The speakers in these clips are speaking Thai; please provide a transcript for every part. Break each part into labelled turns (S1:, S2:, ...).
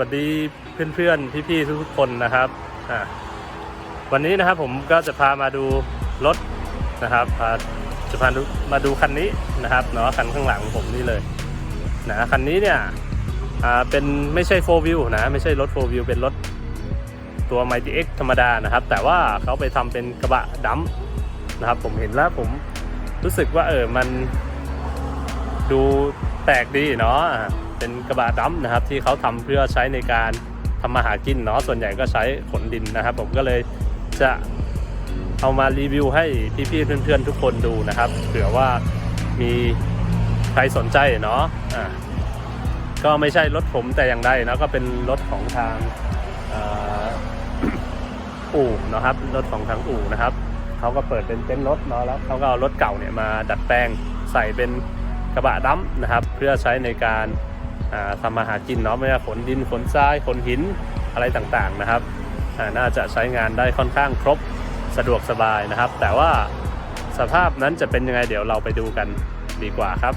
S1: วัสดีเพื่อนๆ พี่ๆ ทุกๆคนนะครับวันนี้นะครับผมก็จะพามาดูรถนะครับพาจะพามาดูคันนี้นะครับเนาะคันข้างหลังผมนี่เลยนะคันนี้เนี่ยเป็นไม่ใช่4 View นะไม่ใช่รถ4 View เป็นรถตัว Mighty X ธรรมดานะครับ แต่ว่าเขาไปทำเป็นกระบะดัมนะครับ ผมเห็นแล้วผมรู้สึกว่าเออมันดูแปลกดีเนาะ เป็นกระบะดัมป์นะครับที่เขาทำเพื่อใช้ในการทำมาหากินเนาะส่วนใหญ่ก็ใช้ขนดินนะครับ ผมก็เลยจะเอามารีวิวให้พี่ๆเพื่อนๆทุกคนดูนะครับเผื่อว่ามีใครสนใจเนาะอะก็ไม่ใช่รถผมแต่อย่างใดนะก็เป็นรถของทางอู่นะครับรถของทางอู่นะครับเขาก็เปิดเป็นเต็นท์รถเนาะแล้วเขาก็เอารถเก่าเนี่ยมาดัดแปลงใส่เป็นกระบะดัมป์นะครับ เพื่อใช้ในการ ทำมาหากินเนาะไม่ว่าขนดินขนทรายขนหินอะไรต่างๆนะครับน่าจะใช้งานได้ค่อนข้างครบสะดวกสบายนะครับ แต่ว่าสภาพนั้นจะเป็นยังไงเดี๋ยวเราไปดูกันดีกว่าครับ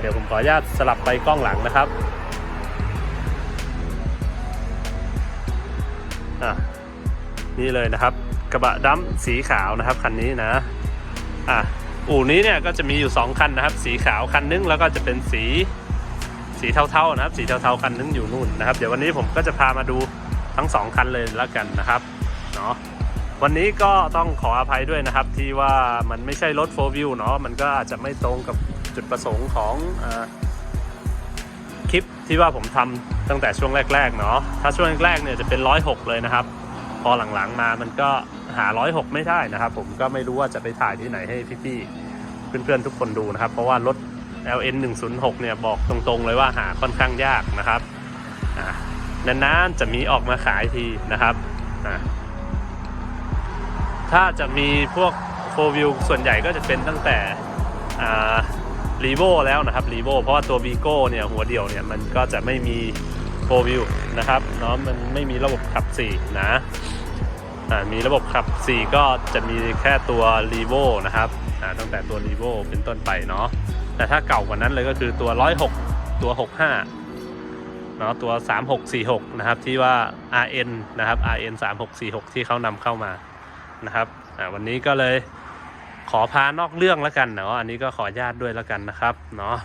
S1: เดี๋ยวผมขออนุญาตสลับไปกล้องหลังนะครับนี่เลยนะครับ กระบะดำสีขาวนะครับคันนี้นะอะอู่นี้เนี่ยก็จะมีอยู่ 2 คันนะครับ สีขาวคันนึงแล้วก็จะเป็นสี สีเทาๆนะครับ สีเทาๆคันนึงอยู่นู่นนะครับ เดี๋ยววันนี้ผมก็จะพามาดูทั้งสองคันเลยแล้วกันนะครับเนาะวันนี้ก็ต้องขออภัยด้วยนะครับ ที่ว่ามันไม่ใช่รถ4 View เนาะมันก็อาจจะไม่ตรงกับจุดประสงค์ของอคลิปที่ว่าผมทำตั้งแต่ช่วงแรกๆเนาะถ้าช่วงแรกๆเนี่ยจะเป็น106เลยนะครับ พอหลังๆมามันก็หา106ไม่ได้นะครับ ผมก็ไม่รู้ว่าจะไปถ่ายที่ไหนให้พี่ๆเพื่อนๆทุกคนดูนะครับ เพราะว่ารถ LN 106เนี่ยบอกตรงๆเลยว่าหาค่อนข้างยากนะครับนานๆจะมีออกมาขายทีนะครับ ถ้าจะมีพวก4 View ส่วนใหญ่ก็จะเป็นตั้งแต่รีโวแล้วนะครับรีโวเพราะว่าตัว v ีโก้เนี่ยหัวเดี่ยวเนี่ยมันก็จะไม่มี4 View นะครับเนาะมันไม่มีระบบขับ 4 นะมีระบบขับ 4 ก็จะมีแค่ตัว r e v o นะครับตั้งแต่ตัว r e v o เป็นต้นไปเนาะ แต่ถ้าเก่ากว่านั้นเลยก็คือตัว 106 ตัว 65เนาะตัว 3646 นะครับ ที่ว่า RN นะครับ RN 3646 ที่เขานำเข้ามานะครับวันนี้ก็เลยขอพานอกเรื่องแล้วกันเนาะอันนี้ก็ขออนุญาตด้วยแล้วกันนะครับเนาะ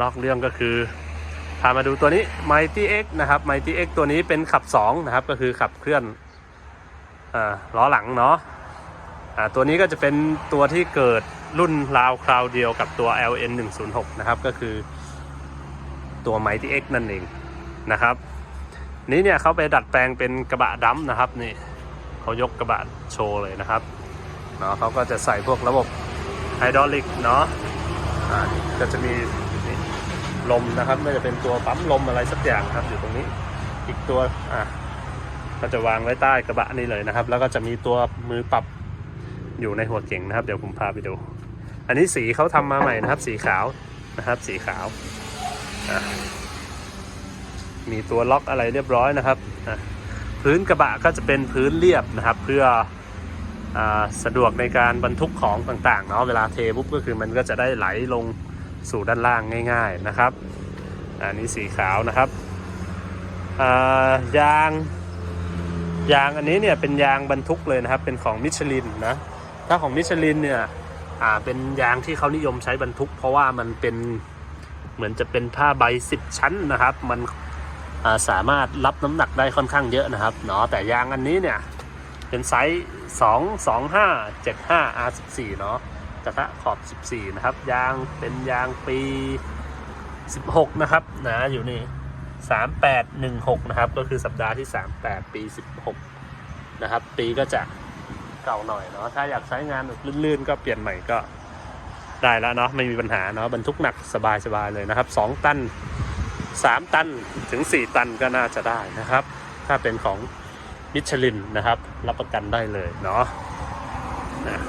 S1: นอกเรื่องก็คือพามาดูตัวนี้ Mighty X นะครับ Mighty X ตัวนี้เป็นขับ2นะครับ ก็คือขับเคลื่อนอล้อหลังเนาะ อ่าตัวนี้ก็จะเป็นตัวที่เกิดรุ่นราวคราวเดียวกับตัว LN 106นะครับ ก็คือตัว Mighty X นั่นเองนะครับ นี้เนี่ยเขาไปดัดแปลงเป็นกระบะดัมนะครับนี่เขายกกระบะโชว์เลยนะครับเนาะเขาก็จะใส่พวกระบบไฮดรอลิกเนาะอ่าก็จะมีลมนะครับไม่จะเป็นตัวปั๊มลมอะไรสักอย่างครับอยู่ตรงนี้อีกตัวอะก็จะวางไว้ใต้กระบะนี่เลยนะครับ แล้วก็จะมีตัวมือปรับ อยู่ในหัวเก่งนะครับ เดี๋ยวผมพาไปดู อันนี้สีเขาทำมาใหม่นะครับ สีขาวนะครับ สีขาว มีตัวล็อกอะไรเรียบร้อยนะครับ พื้นกระบะก็จะเป็นพื้นเรียบนะครับ เพื่ออสะดวกในการบรรทุกของต่างๆเนาะเวลาเทปุ๊บก็คือมันก็จะได้ไหลลงสู่ด้านล่างง่าย ๆนะครับอันนี้สีขาวนะครับยางยางอันนี้เนี่ยเป็นยางบรรทุกเลยนะครับ เป็นของมิชลินนะ ถ้าของมิชลินเนี่ยอ่าเป็นยางที่เขานิยมใช้บรรทุก เพราะว่ามันเป็นเหมือนจะเป็นผ้าใบสิบชั้นนะครับ มันอ่าสามารถรับน้ำหนักได้ค่อนข้างเยอะนะครับเนาะแต่ยางอันนี้เนี่ยเป็นไซส์2 2 5 7 5 R14 เนาะกระทะขอบ 14 นะครับ ยางเป็นยางปี 16 นะครับนะอยู่นี่ 3816 นะครับ ก็คือสัปดาห์ที่ 38 ปี 16 นะครับ ปีก็จะ เก่าหน่อยเนาะถ้าอยากใช้งานแบบลื่นๆ ก็เปลี่ยนใหม่ก็ได้แล้วเนาะไม่มีปัญหาเนาะบรรทุกหนักสบายๆเลยนะครับ 2 ตัน 3 ตันถึง 4 ตันก็น่าจะได้นะครับ ถ้าเป็นของมิชลินนะครับ รับประกันได้เลยเนาะนะ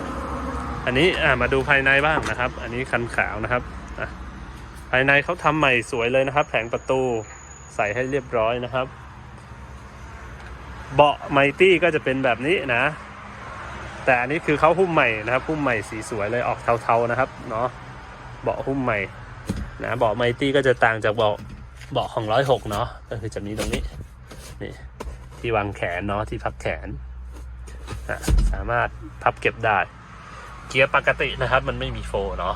S1: อันนี้มาดูภายในบ้างนะครับ อันนี้คันขาวนะครับภายในเขาทำใหม่สวยเลยนะครับ แผงประตูใส่ให้เรียบร้อยนะครับ เบาะไมตี้ก็จะเป็นแบบนี้นะ แต่อันนี้คือเขาหุ้มใหม่นะครับหุ้มใหม่สีสวยเลยออกเทาๆนะครับเนาะเบาะหุ้มใหม่นะเบาะไมตี้ก็จะต่างจากเบาะเบาะของร้อยหกเนาะก็คือจะมีตรงนี้นี่ที่วางแขนเนาะที่พับแขนอะสามารถพับเก็บได้ เกียร์ปกตินะครับ มันไม่มีโฟเนาะ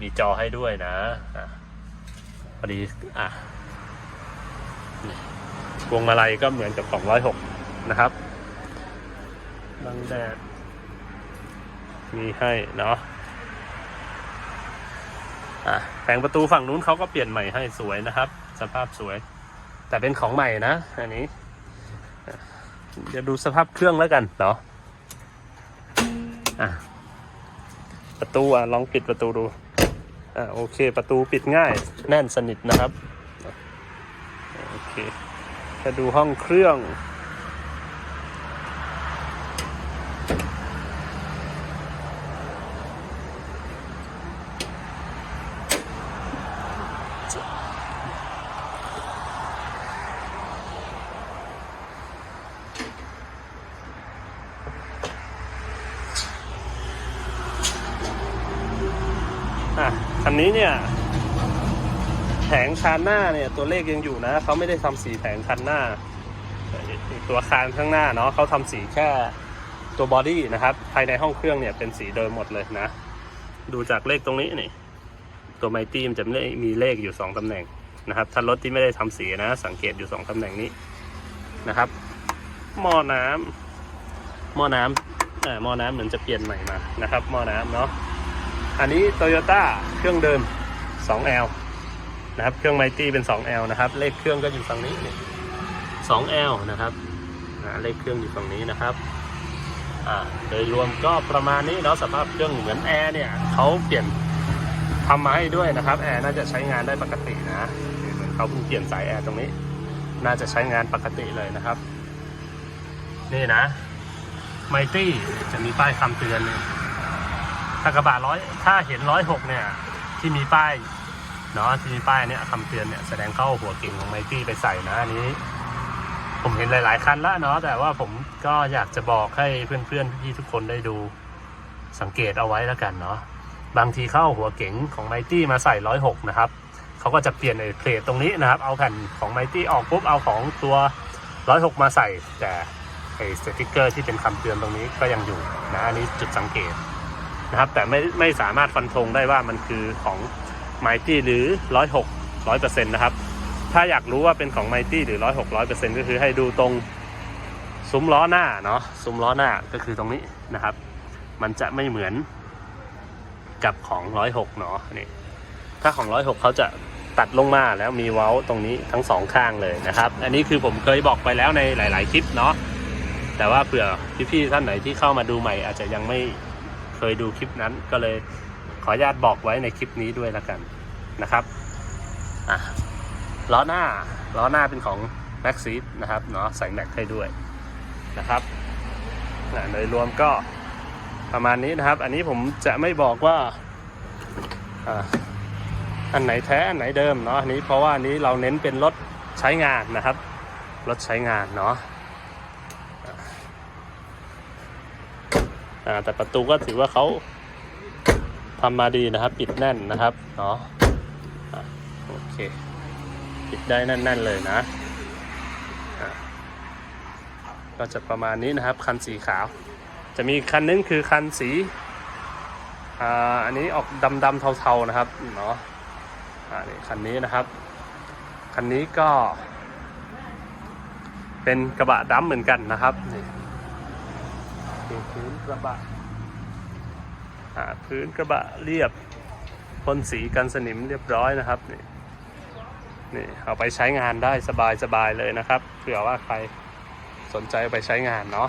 S1: มีจอให้ด้วยนะอะพอดีอะพวงมาลัยก็เหมือนกับของร้อยหกนะครับบังแดด มีให้เนาะอะแผงประตูฝั่งนู้นเขาก็เปลี่ยนใหม่ให้สวยนะครับ สภาพสวย แต่เป็นของใหม่นะ อันนี้อะเดี๋ยวดูสภาพเครื่องแล้วกันเนาะอะประตูอะลองปิดประตูดูอะโอเค ประตูปิดง่ายแน่นสนิทนะครับ โอเคจะดูห้องเครื่อง อะคั นี้เนี่ยแผงคานหน้าเนี่ยตัวเลขยังอยู่นะเขาไม่ได้ทำสีแผงคันหน้าตัวคานข้างหน้าเนาะเขาทำสีแค่ตัวบอดี้นะครับ ภายในห้องเครื่องเนี่ยเป็นสีเดิมหมดเลยนะ ดูจากเลขตรงนี้นี่ตัวไมตี้มันจะมีเลขอยู่สองตำแหน่งนะครับ ถ้ารถที่ไม่ได้ทำสีนะ สังเกตอยู่สองตำแหน่งนี้นะครับหม้อน้ำหม้อน้ำหม้อน้ำเหมือนจะเปลี่ยนใหม่มานะครับหม้อน้ำเนาะ อันนี้ Toyota เครื่องเดิม 2L นะครับ เครื่องไมตี้เป็น 2L นะครับ เลขเครื่องก็อยู่ฝั่งนี้นี่ 2L นะครับเลขเครื่องอยู่ฝั่งนี้นะครับอ่าโดยรวมก็ประมาณนี้เนาะสภาพเครื่องเหมือนแอร์เนี่ยเขาเปลี่ยนทำมาให้ด้วยนะครับแอร์น่าจะใช้งานได้ปกตินะเหมือนเขาเพิ่งเปลี่ยนสายแอร์ตรงนี้ น่าจะใช้งานปกติเลยนะครับ นี่นะไมตี้จะมีป้ายคำเตือนเลย ถ้ากระบะร้อยถ้าเห็นร้อยหกเนี่ย ที่มีป้ายเนาะที่มีป้ายเนี่ยคำเตือนเนี่ยแสดงเข้าหัวเก่งของไมตี้ไปใส่นะอันนี้ ผมเห็นหลาย ๆ คันแล้วเนาะแต่ว่าผมก็อยากจะบอกให้เพื่อนๆพี่ๆทุกคนได้ดูสังเกตเอาไว้แล้วกันเนาะบางทีเข้าหัวเก๋งของไมตี้มาใส่ร้อยหกนะครับเขาก็จะเปลี่ยนไอ้เพลทตรงนี้นะครับ เอาแผ่นของไมตี้ออกปุ๊บเอาของตัวร้อยหกมาใส่ แต่ไอ้สติกเกอร์ที่เป็นคำเตือนตรงนี้ก็ยังอยู่นะอันนี้จุดสังเกต นะครับแต่ไม่ไม่สามารถฟันธงได้ว่ามันคือของไมตี้หรือร้อยหกร้อยเปอร์เซ็นต์นะครับ ถ้าอยากรู้ว่าเป็นของไมตี้หรือร้อยหกร้อยเปอร์เซ็นต์ก็คือให้ดูตรงซุ้มล้อหน้าเนาะซุ้มล้อหน้าก็คือตรงนี้นะครับ มันจะไม่เหมือนกับของร้อยหกเนาะนี่ถ้าของร้อยหกเขาจะตัดลงมาแล้วมีเว้าตรงนี้ทั้งสองข้างเลยนะครับ อันนี้คือผมเคยบอกไปแล้วในหลาย ๆ คลิปเนาะแต่ว่าเผื่อพี่ ๆ ท่านไหนที่เข้ามาดูใหม่อาจจะยังไม่ เคยดูคลิปนั้นก็เลยขออนุญาตบอกไว้ในคลิปนี้ด้วยล้วกันนะครับล้อหน้าล้อหน้าเป็นของ m a x ซีนะครับเนาะใส่แม็กให้ด้วยนะครับอะโดยรวมก็ประมาณนี้นะครับ อันนี้ผมจะไม่บอกว่าอันไหนแท้อันไหนเดิมเนาะอันนี้เพราะว่าอันนี้เราเน้นเป็นรถใช้งานนะครับ รถใช้งานเนาะ อ่า แต่ประตูก็ถือว่าเขาทำมาดีนะครับ ปิดแน่นนะครับเนาะโอเค ปิดได้แน่น ๆ เลยนะะก็จะประมาณนี้นะครับ คันสีขาว จะมีคันนึงคือคันสีอันนี้ออกดำๆเทาๆนะครับเนาะอ่านี่คันนี้นะครับ คันนี้ก็ เป็นกระบะดำเหมือนกันนะครับนี่ พื้นกระบะอ่าพื้นกระบะเรียบพ่นสีกันสนิมเรียบร้อยนะครับนี่นี่เอาไปใช้งานได้สบายสบายเลยนะครับเผื่อว่าใครสนใจไปใช้งานเนาะ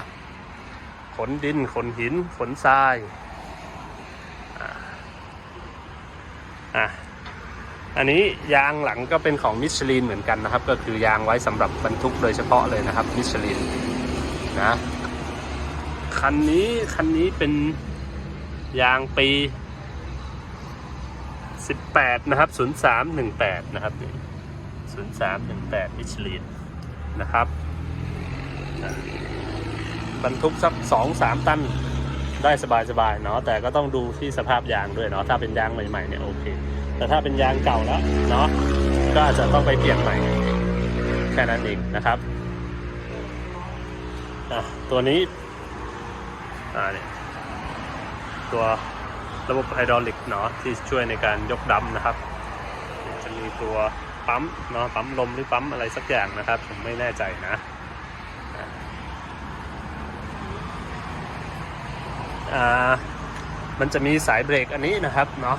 S1: ขนดินขนหินขนทรายอะอันนี้ยางหลังก็เป็นของมิชลินเหมือนกันนะครับ ก็คือยางไว้สำหรับบรรทุกโดยเฉพาะเลยนะครับมิชลินนะ คันนี้คันนี้เป็นยางปี 18 นะครับ 0318 นะครับนี่0318มิชลินนะครับบรรทุกสัก2-3ตันได้สบายๆเนาะแต่ก็ต้องดูที่สภาพยางด้วยเนาะถ้าเป็นยางใหม่ๆเนี่ยโอเค แต่ถ้าเป็นยางเก่าแล้วเนาะก็อาจจะต้องไปเปลี่ยนใหม่แค่นั้นเองนะครับอะตัวนี้ อ่าเนี่ยตัวระบบไฮดรอลิกเนาะที่ช่วยในการยกดัมนะครับ จะมีตัวปั๊มเนาะปั๊มลมหรือปั๊มอะไรสักอย่างนะครับ ผมไม่แน่ใจนะอ่ามันจะมีสายเบรกอันนี้นะครับเนาะ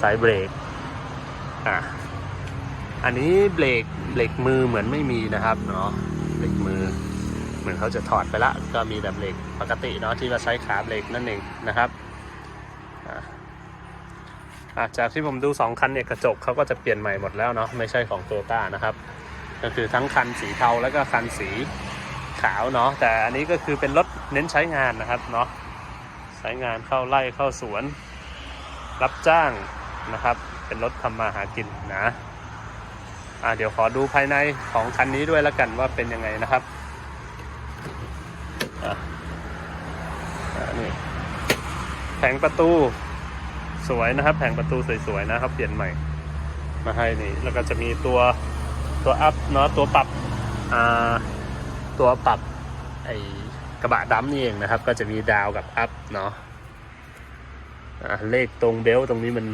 S1: สายเบรกอะอันนี้เบรกเบรกมือเหมือนไม่มีนะครับเนาะเบรกมือ มือนเขาจะถอดไปละ ก็มีแต่เบรกปกติเนาะที่ว่าใช้ขาเบรกนั่นเองนะครับจากที่ผมดู 2 คันเนี่ยกระจกเขาก็จะเปลี่ยนใหม่หมดแล้วเนาะไม่ใช่ของโตต้านะครับ ก็คือทั้งคันสีเทาแล้วก็คันสีขาวเนาะแต่อันนี้ก็คือเป็นรถเน้นใช้งานนะครับเนาะใช้งานเข้าไล่เข้าสวน รับจ้างนะครับ เป็นรถทำมาหากินนะอะเดี๋ยวขอดูภายในของคันนี้ด้วยแล้วกันว่าเป็นยังไงนะครับอะอะนี่ แผงประตูสวยนะครับ แผงประตูสวยๆนะครับ เปลี่ยนใหม่ มาให้นี่ แล้วก็จะมีตัวตัวอัพเนาะตัวปรับอ่าตัวปรับไอกระบะดำนี่เองนะครับ ก็จะมีดาวกับอัพเนาะเลขตรงเบลต์ตรงนี้มัน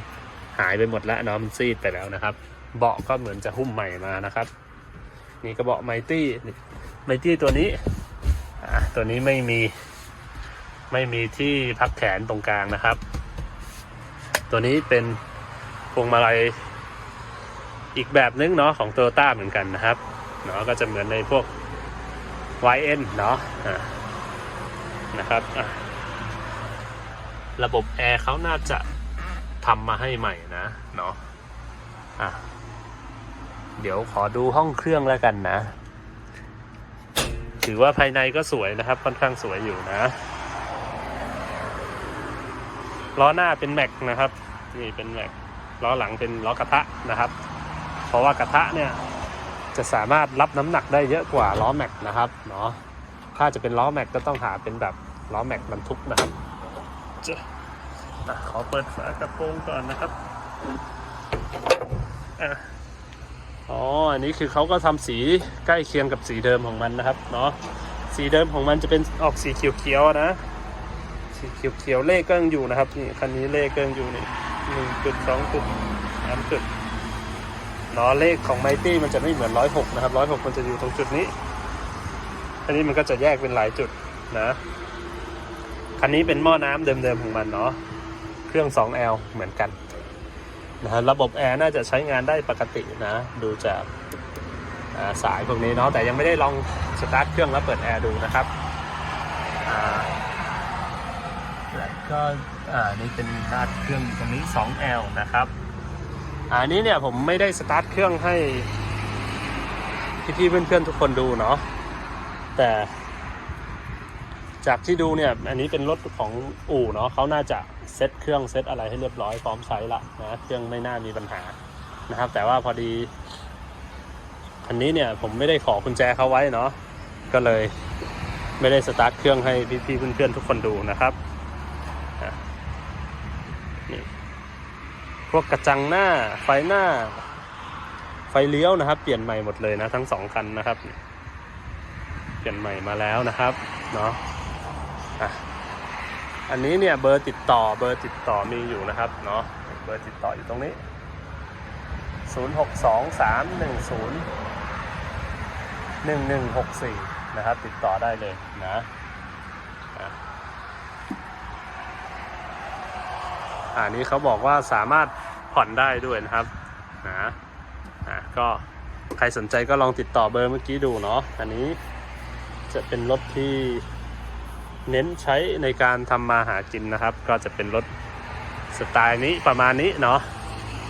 S1: หายไปหมดแล้วเนาะมันซีดไปแล้วนะครับ เบาะก็เหมือนจะหุ้มใหม่มานะครับ นี่กระเบาะไมตี้ไมตี้ตัวนี้อ่าตัวนี้ไม่มี ไม่มีที่พักแขนตรงกลางนะครับ ตัวนี้เป็นพวงมาลัยอีกแบบนึงเนาะของ t o y ต้าเหมือนกันนะครับเนาะก็จะเหมือนในพวก YN เนาะะนะครับระบบแอร์เขาน่าจะทำมาให้ใหม่นะเนาะอะเดี๋ยวขอดูห้องเครื่องแล้วกันนะ ถือว่าภายในก็สวยนะครับ ค่อนข้างสวยอยู่นะ ล้อหน้าเป็นแม็กนะครับนี่เป็นแม็กล้อหลังเป็นล้อกระทะนะครับ เพราะว่ากระทะเนี่ยจะสามารถรับน้ำหนักได้เยอะกว่าล้อแม็กนะครับเนาะถ้าจะเป็นล้อแม็กก็ต้องหาเป็นแบบล้อแม็กบรรทุกนะครับจะอะขอเปิดฝากระโปรงก่อนนะครับอะอ๋ออันนี้คือเขาก็ทำสีใกล้เคียงกับสีเดิมของมันนะครับเนาะสีเดิมของมันจะเป็นออกสีเขียวๆนะ สีเขียวเขียวๆเลขก็ยังอยู่นะครับนี่คันนี้เลขก็ยังอยู่นี่หนึ่งจุดสองจุดสามจุดเนาะเลขของไมตี้มันจะไม่เหมือนร้อยหกนะครับร้อยหกมันจะอยู่ตรงจุดนี้อันนี้มันก็จะแยกเป็นหลายจุดนะคันนี้เป็นหม้อน้ำเดิมๆของมันเนาะเครื่อง 2L เหมือนกันนะฮะระบบแอร์น่าจะใช้งานได้ปกตินะ ดูจากสายพวกนี้เนาะแต่ยังไม่ได้ลองสตาร์ทเครื่องแล้วเปิดแอร์ดูนะครับ ก็อ่านี่เป็นสตาร์ทเครื่องอยู่ตรงนี้ 2L นะครับอันนี้เนี่ยผมไม่ได้สตาร์ทเครื่องให้พี่ๆเพื่อนๆทุกคนดูเนาะแต่จากที่ดูเนี่ยอันนี้เป็นรถของอู่เนาะเขาน่าจะเซตเครื่องเซตอะไรให้เรียบร้อยพร้อมใช้ละนะเครื่องไม่น่ามีปัญหานะครับ แต่ว่าพอดี อันนี้เนี่ยผมไม่ได้ขอกุญแจเขาไว้เนาะก็เลยไม่ได้สตาร์ทเครื่องให้พี่ๆเพื่อนๆทุกคนดูนะครับ นี่พ วกกระจังหน้าไฟหน้า ไฟเลี้ยวนะครับ เปลี่ยนใหม่หมดเลยนะทั้งสองคันนะครับ เปลี่ยนใหม่มาแล้วนะครับเนาะอันนี้เนี่ยเบอร์ติดต่อเบอร์ติดต่อมีอยู่นะครับเนาะเบอร์ติดต่ออยู่ตรงนี้ 0 6 2 3 1 0 1 1 6 4 นะครับ ติดต่อได้เลยนะอะอันนี้เขาบอกว่าสามารถ ผ่อนได้ด้วยนะครับนะอะก็ใครสนใจก็ลองติดต่อเบอร์เมื่อกี้ดูเนาะอันนี้จะเป็นรถที่เน้นใช้ในการทำมาหากินนะครับ ก็จะเป็นรถสไตล์นี้ประมาณนี้เนาะ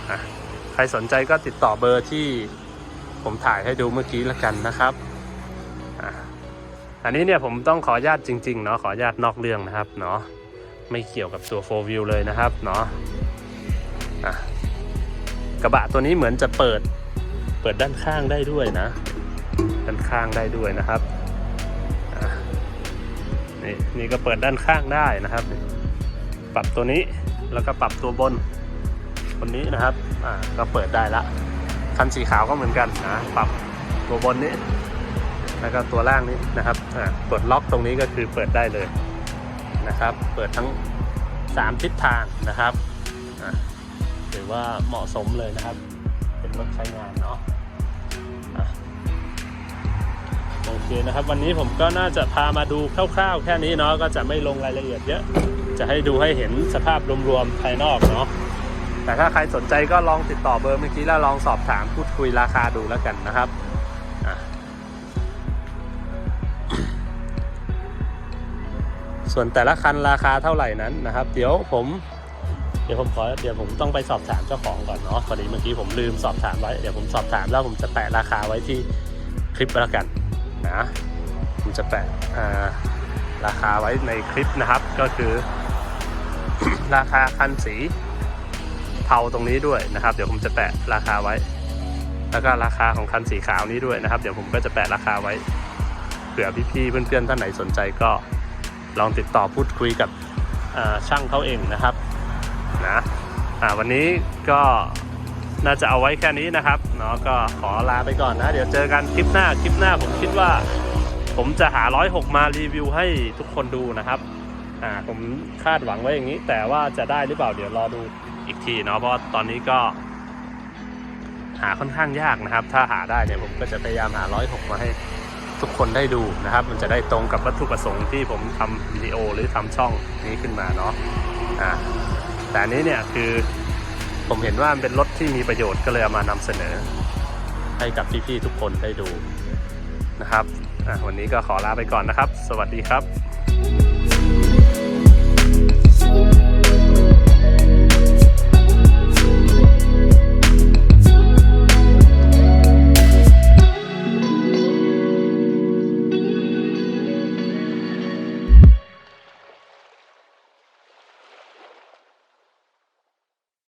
S1: อะใครสนใจก็ติดต่อเบอร์ที่ผมถ่ายให้ดูเมื่อกี้แล้วกันนะครับอะอันนี้เนี่ยผมต้องขออนุญาตจริงๆเนาะขออนุญาตนอกเรื่องนะครับเนาะไม่เกี่ยวกับตัว4 view เลยนะครับเนาะ อะกระบะตัวนี้เหมือนจะเปิด เปิดด้านข้างได้ด้วยนะ ด้านข้างได้ด้วยนะครับนี่นี่ก็เปิดด้านข้างได้นะครับ ปรับตัวนี้แล้วก็ปรับตัวบนคนนี้นะครับอ่าก็เปิดได้ละคันสีขาวก็เหมือนกันนะปรับตัวบนนี้ แล้วก็ตัวล่างนี้นะครับอ่ากดล็อกตรงนี้ก็คือเปิดได้เลยนะครับ เปิดทั้ง 3 ทิศทางนะครับ ถือว่าเหมาะสมเลยนะครับ เป็นรถใช้งานเนาะโอเคนะครับ วันนี้ผมก็น่าจะพามาดูคร่าว ๆ แค่นี้เนาะก็จะไม่ลงรายละเอียดเยอะ จะให้ดูให้เห็นสภาพรวมๆภายนอกเนาะแต่ถ้าใครสนใจก็ลองติดต่อเบอร์เมื่อกี้แล้วลองสอบถามพูดคุยราคาดูแล้วกันนะครับส่วนแต่ละคันราคาเท่าไหร่นั้นนะครับ เดี๋ยวผม เดี๋ยวผมขอเดี๋ยวผมต้องไปสอบถามเจ้าของก่อนเนาะพอดีเมื่อกี้ผมลืมสอบถามไว้เดี๋ยวผมสอบถามแล้วผมจะแปะราคาไว้ที่คลิปแล้วกันนะผมจะแปะราคาไว้ในคลิปนะครับ ก็คือ ราคาคันสีเทาตรงนี้ด้วยนะครับ เดี๋ยวผมจะแปะราคาไว้ แล้วก็ราคาของคันสีขาวนี้ด้วยนะครับ เดี๋ยวผมก็จะแปะราคาไว้เผื่อพี่ๆเพื่อนๆท่านไหนสนใจก็ลองติดต่อพูดคุยกับช่างเขาเองนะครับ นะอ่าวันนี้ก็น่าจะเอาไว้แค่นี้นะครับเนาะก็ขอลาไปก่อนนะ เดี๋ยวเจอกันคลิปหน้าคลิปหน้าผมคิดว่า ผมจะหาร้อยหกมารีวิวให้ทุกคนดูนะครับอ่าผมคาดหวังไว้อย่างนี้ แต่ว่าจะได้หรือเปล่าเดี๋ยวรอดูอีกทีเนาะเพราะตอนนี้ก็ หาค่อนข้างยากนะครับ ถ้าหาได้เนี่ยผมก็จะพยายามหาร้อยหกมาให้ทุกคนได้ดูนะครับ มันจะได้ตรงกับวัตถุประสงค์ที่ผมทำวิดีโอหรือทำช่องนี้ขึ้นมาเนาะอ่า แต่อันนี้เนี่ยคือผมเห็นว่ามันเป็นรถที่มีประโยชน์ก็เลยเอามานำเสนอ ให้กับพี่ๆทุกคนได้ดูนะครับวันนี้ก็ขอลาไปก่อนนะครับ สวัสดีครับ